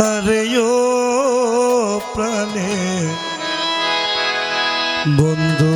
আরে ও প্রাণে। বন্ধু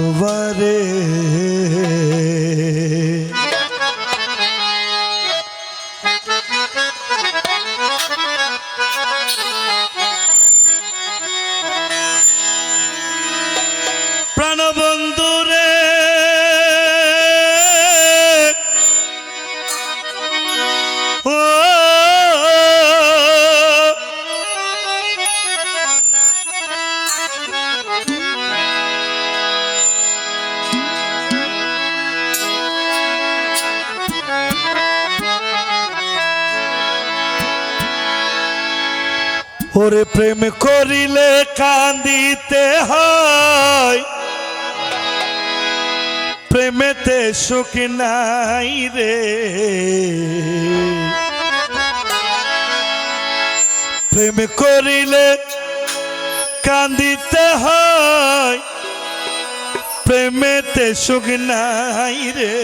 ওরে প্রেম করিলে কান্দিতে হয়। প্রেমেতে সুখ নাই রে। প্রেম করিলে কান্দিতে হয়। প্রেমেতে সুখ নাই রে।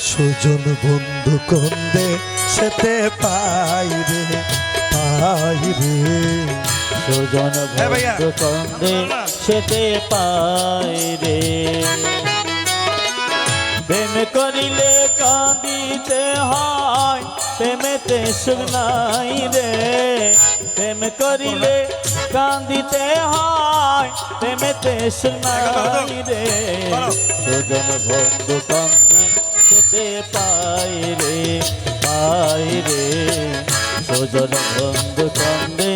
সুজন বন্ধু কন্দে সেতে পাই রে। রে সুজন হ্যাঁ ভাইয়া। কন্দে সেতে পায় রে। প্রেম করিলে কাঁদিতে হয় প্রেমেতে সুখ নাই রে। প্রেম করিলে কাঁদিতে হয় প্রেমেতে সুখ নাই রে। সুজন বন্ধু কন্দে সেতে পায় রে। সুজন বন্ধু কন্দে।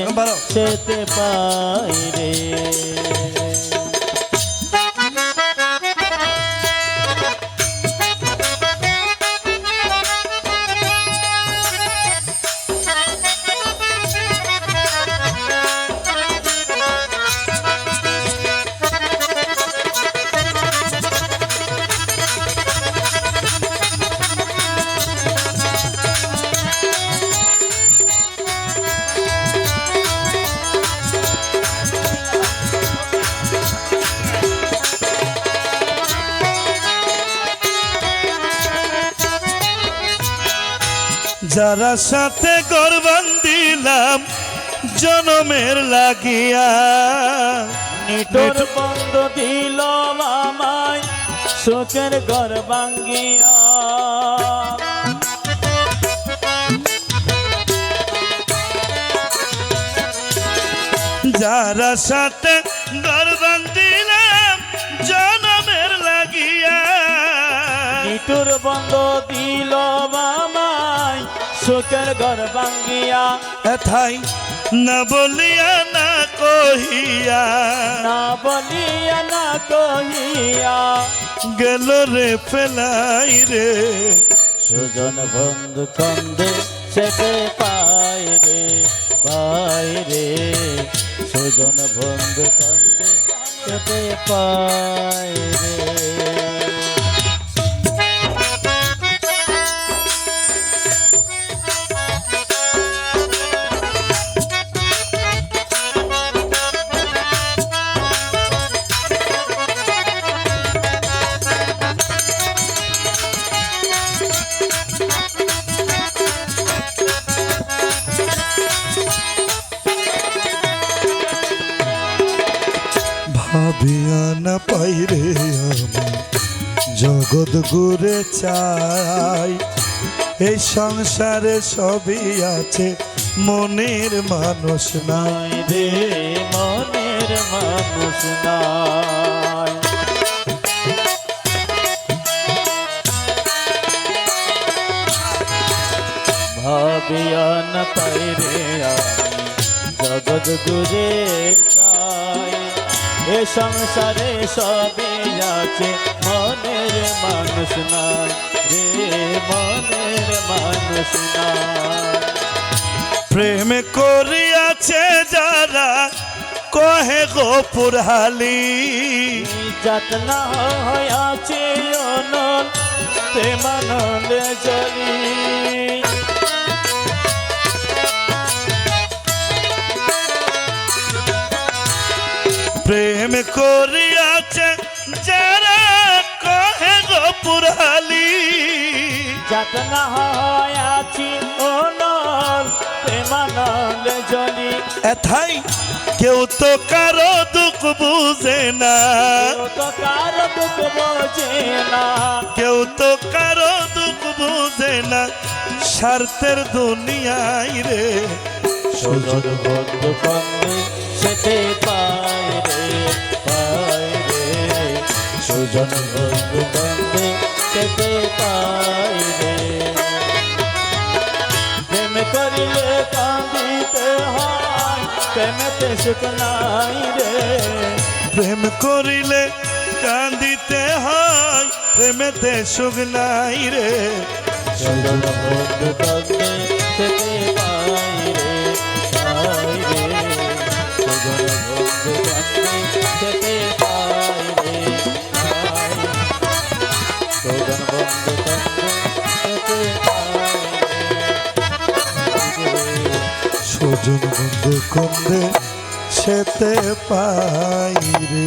সেতে পাই রে যারা সাথে গরবান দিলাম জনমের লাগিয়া। নিটোর বন্ধ দিল মামায় সুখের ঘর ভাঙ্গিয়া। যারা সাথে গরবান দিলাম জনমের লাগিয়া। নিটোর বন্ধ দিল মামায় সুখের ঘর ভাঙ্গিয়া। এথাই না বলিয়া না কহিয়া। না বলিয়া না কহিয়া। গেল রে ফেলাই রে। সুজন বন্ধু কন্দে সেতে পায় রে পায় রে। সুজন বন্ধু কন্দে সেতে পায় রে। না পাই রে আমি জগৎ ঘুরে চাই। এই সংসারে সবই আছে, মনের মানুষ নাই রে। মনের মানুষ নাই। ভাবিয়া না পাই রে আমি। জগৎ চাই এ সংসারে সবে আছে মনের মানুষ নাই রে মনের মানুষ নাই। প্রেম করিয়াছে যারা কহে গো পুরহালি যত্ন হয়াছে অনল প্রেমানন্দে জলি প্রেম করিয়াছে যারা কহে গো পুরহালি যত্ন হয়াছি অনল প্রেম মানালে জনি এথাই কেউ তো কারও দুঃখ বুঝে না। কেউ তো কার দুঃখ বোঝে না। কেউ তো কারও দুঃখ বুঝে না। স্বার্থের দুনিয়ায় রে। সুজন বন্ধু কন্দে সেতে পায়। সুজন বন্ধু কন্দে সেতে পায় রে প্রেম করিলে কাঁদিতে হয় প্রেমেতে সুখ নাই রে। প্রেম করিলে কান্দিতে হয় প্রেমেতে সুখ নাই রে। সুজন সুজন সজন বন্ধু কন্দে সেতে পাই রে।